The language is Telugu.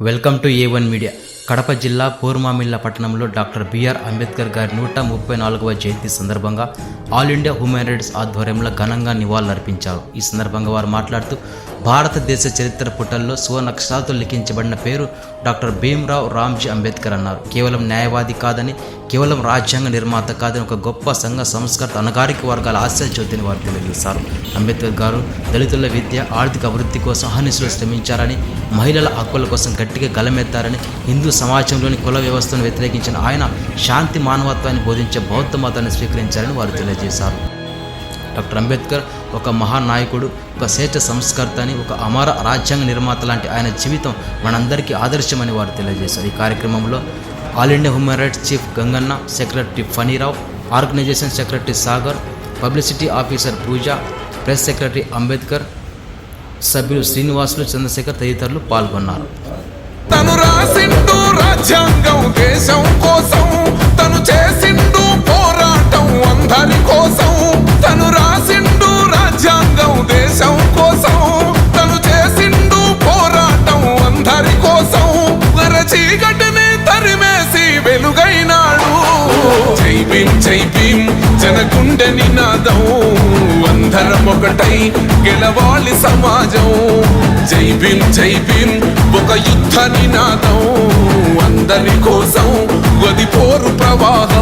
Welcome to A one media Kadapa జిల్లా పూర్మామిల్ల పట్టణంలో డాక్టర్ బిఆర్ అంబేద్కర్ గారి నూట ముప్పై నాలుగవ జయంతి సందర్భంగా ఆల్ ఇండియా హ్యూమన్ రైట్స్ ఆధ్వర్యంలో ఘనంగా నివాళులర్పించారు. ఈ సందర్భంగా వారు మాట్లాడుతూ భారతదేశ చరిత్ర పుటల్లో సువర్ణక్షరాలతో లిఖించబడిన పేరు డాక్టర్ భీమ్రావ్ రామ్జీ అంబేద్కర్ అన్నారు. కేవలం న్యాయవాది కాదని కేవలం రాజ్యాంగ నిర్మాత కాదని ఒక గొప్ప సంఘ సంస్కృత అనగారిక వర్గాల ఆశయ జ్యోతిని వారు తెలియజేశారు. అంబేద్కర్ గారు దళితుల విద్య ఆర్థిక అభివృద్ధి కోసం అహర్నిశలు శ్రమించారని మహిళల హక్కుల కోసం గట్టిగా గలమెత్తారని హిందూ సమాజంలోని కుల వ్యవస్థను వ్యతిరేకించిన ఆయన శాంతి మానవత్వాన్ని బోధించే బౌద్ధ మతాన్ని స్వీకరించారని వారు తెలియజేశారు. డాక్టర్ అంబేద్కర్ ఒక మహానాయకుడు ఒక శ్రేష్ఠ సంస్కర్త అని ఒక అమర రాజ్యాంగ నిర్మాత లాంటి ఆయన జీవితం మనందరికీ ఆదర్శమని వారు తెలియజేశారు. ఈ కార్యక్రమంలో all India human rights chief Ganganna secretary Phanirao organisation secretary Sagar publicity officer Pooja press secretary Ambedkar సభ్యులు శ్రీనివాసులు చంద్రశేఖర్ తదితరులు పాల్గొన్నారు. తను రాసిండు రాజ్యాంగం దేశం కోసం తను చేసిండు పోరాటం అందరి కోసం. చీకటిని తరిమేసి వెలుగైనాడు. జై భీం జై నినాదం. అందరం ఒకటై గెలవాలి సమాజం. జై భీం జై భీం ఒక యుద్ధ నినాదం. అందరి కోసం గది పోరు ప్రవాహం.